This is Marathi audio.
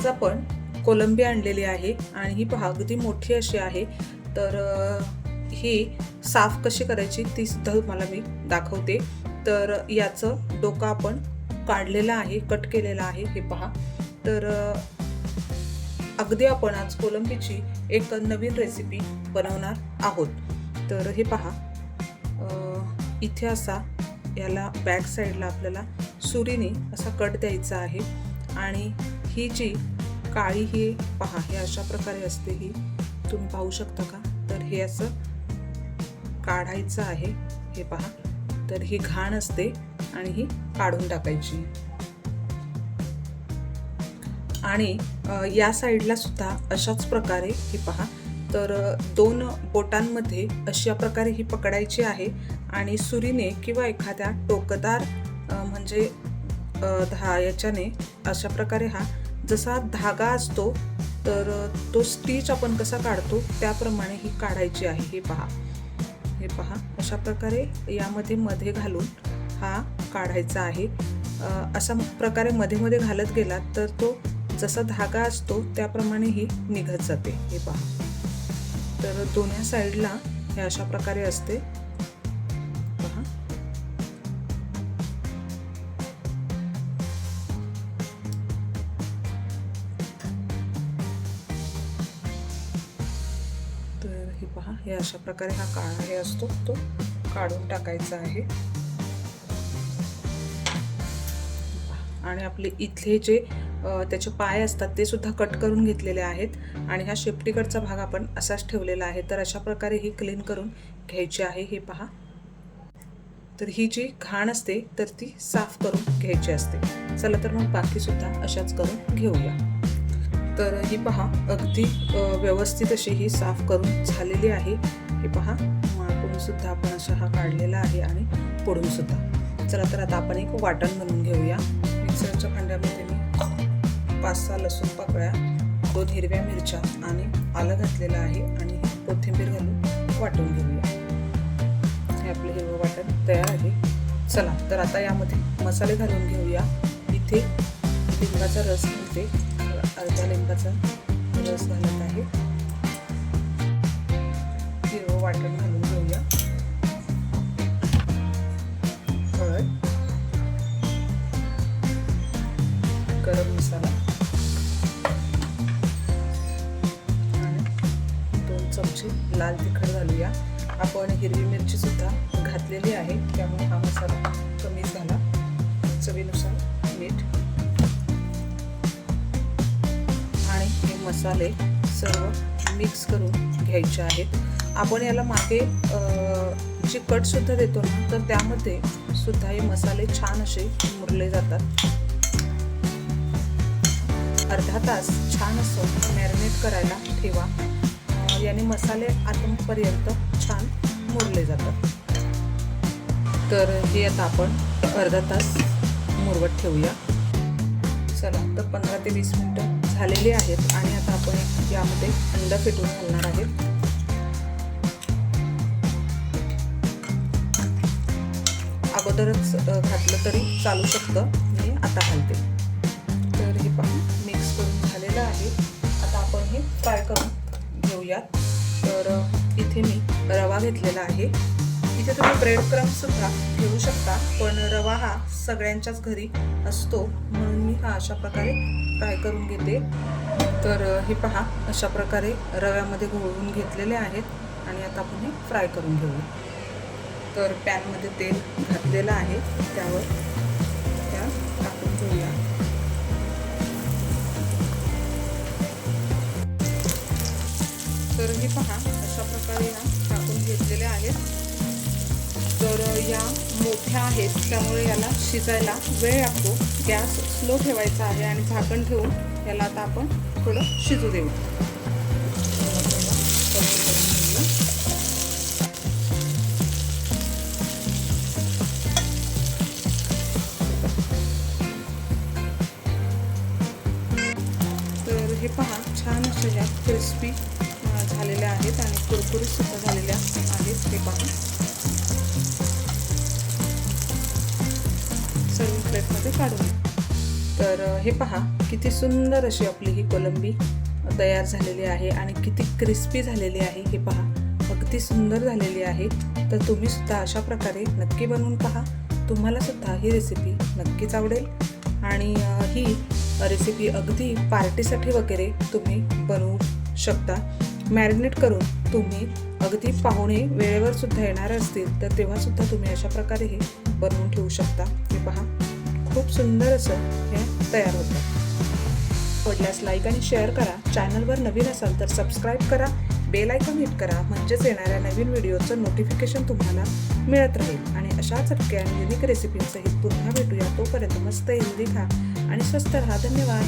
आज आपण कोलंबी आणलेली आहे आणि ही पहा अगदी मोठी अशी आहे. तर ही साफ कशी करायची ती सुद्धा तुम्हाला मी दाखवते. तर याचं डोकं आपण काढलेलं आहे कट केलेलं आहे हे पहा. तर अगदी आपण आज कोलंबीची एक नवीन रेसिपी बनवणार आहोत. तर हे पहा. इथे असा याला बॅक साईडला आपल्याला सुरीने असा कट द्यायचा आहे. आणि ही जी काळी ही पहा हे अशा प्रकारे असते ही. तुम्ही पाहू शकता का? तर हे असं काढायचं आहे. हे पहा. तर ही घाण असते आणि ही काढून टाकायची. आणि या साईडला सुद्धा अशाच प्रकारे ही पहा. तर दोन बोटांमध्ये अशा प्रकारे ही पकडायची आहे आणि सुरीने किंवा एखाद्या टोकदार म्हणजे धा याच्याने अशा प्रकारे हा जसा धागा असतो तर तो स्टिच आपण कसा काढतो त्याप्रमाणे ही काढायची आहे. हे पहा. हे पहा. अशा प्रकारे यामध्ये मध्ये घालून हा काढायचा आहे. अशा प्रकारे मध्ये मध्ये घालत गेलात तर तो जसा धागा असतो त्याप्रमाणे ही निघत जाते. हे पहा. तर दोन्ही साईडला हे अशा प्रकारे असते. हे अशा प्रकारे हा काळा हे असतो तो काढून टाकायचा आहे. आणि आपले इथले जे त्याचे पाय असतात ते सुद्धा कट करून घेतलेले आहेत. आणि हा शेपटीकडचा भाग आपण असाच ठेवलेला आहे. तर अशा प्रकारे ही क्लीन करून घ्यायची आहे हे पहा. तर ही जी घाण असते तर ती साफ करून घ्यायची असते. चला तर मग बाकी सुद्धा अशाच करून घेऊया. तर ही पहा अगदी व्यवस्थित अशी ही साफ करून झालेली आहे. हे पहा मागून सुद्धा आपण असा हा काढलेला आहे आणि पुढून सुद्धा. चला तर आता आपण एक वाटण बनवून घेऊया. मिक्सरच्या भांड्यामध्ये मी पाच सहा लसूण पाकळ्या दोन हिरव्या मिरच्या आणि आलं घातलेलं आहे आणि कोथिंबीर घालून वाटून घेऊया. हे आपलं हिरवं वाटण तयार आहे. चला तर आता यामध्ये मसाले घालून घेऊया. इथे लिंबाचा रस घालते. अर्ध्या लिंबाचा रस घालत आहे. हिरवं वाटण घालून घेऊया. हळद. गरम मसाला. आणि दोन चमचे लाल तिखट घालूया. आपण हिरवी मिरची सुद्धा घातलेली आहे त्यामुळे हा मसाला कमी झाला. चवीनुसार मीठ मसाले सर्व मिक्स करून घ्यायचे आहेत. आपण याला मागे जी कटसुद्धा देतो ना तर त्यामध्ये सुद्धा हे मसाले छान असे मुरले जातात. अर्धा तास छान असं मॅरिनेट करायला ठेवा. याने मसाले आतपर्यंत छान मुरले जातात. तर हे आता आपण अर्धा तास मुरवत ठेवूया. चला तर पंधरा ते वीस मिनटं झालेले आहेत आणि आता आपण यामध्ये अंडा फेटून घालणार आहेत. अगोदरच घातलं तरी चालू शकतं. मी आता घालते. तर हे पहा मिक्स करून झालेलं आहे. आता आपण हे फ्राय करून घेऊयात. तर इथे मी रवा घेतलेला आहे. इथे तुम्ही ब्रेड क्रम्ससुद्धा घेऊ शकता पण रवा हा सगळ्यांच्याच घरी असतो म्हणून मी हा अशा प्रकारे फ्राय करून घेते. तर हे पहा अशा प्रकारे रव्यामध्ये घोळवून घेतलेले आहेत आणि आता आपण हे फ्राय करून घेऊ तर पॅनमध्ये तेल घातलेलं आहे त्यावर त्या टाकून घेऊया. तर हे पहा अशा प्रकारे ना टाकून घेतलेले आहेत. तर या मोठ्या आहेत त्यामुळे याला शिजायला वेळ लागतो. गॅस स्लो ठेवायचा आहे आणि झाकण ठेवून याला आता आपण थोडं शिजू देऊ. तर हे पहा छान अशा ह्या क्रिस्पी झालेल्या आहेत आणि कुरकुरीत सुद्धा झालेल्या आहेत हे पहा. काढून. तर हे पहा किती सुंदर अशी आपली ही कोलंबी तयार झालेली आहे आणि किती क्रिस्पी झालेली आहे हे पहा. अगदी सुंदर झालेली आहे. तर तुम्ही सुद्धा अशा प्रकारे नक्की बनवून पहा. तुम्हाला सुद्धा ही रेसिपी नक्कीच आवडेल. आणि ही रेसिपी अगदी पार्टीसाठी वगैरे तुम्ही बनवू शकता. मॅरिनेट करून तुम्ही अगदी पाहुणे वेळेवर सुद्धा येणार असतील तर तेव्हा सुद्धा तुम्ही अशा प्रकारे हे बनवून ठेवू शकता. हे पहा. खूप सुंदर असं हे तयार होतं. आवडल्यास लाईक आणि शेअर करा. चॅनलवर नवीन असाल तर सबस्क्राईब करा. बेल आयकॉन हिट करा. म्हणजेच येणाऱ्या नवीन व्हिडिओचं नोटिफिकेशन तुम्हाला मिळत राहील. आणि अशाच चटक्या आणि युनिक रेसिपींसहित पुन्हा भेटूया. तोपर्यंत मस्त हेल्दी खा आणि स्वस्त राहा. धन्यवाद.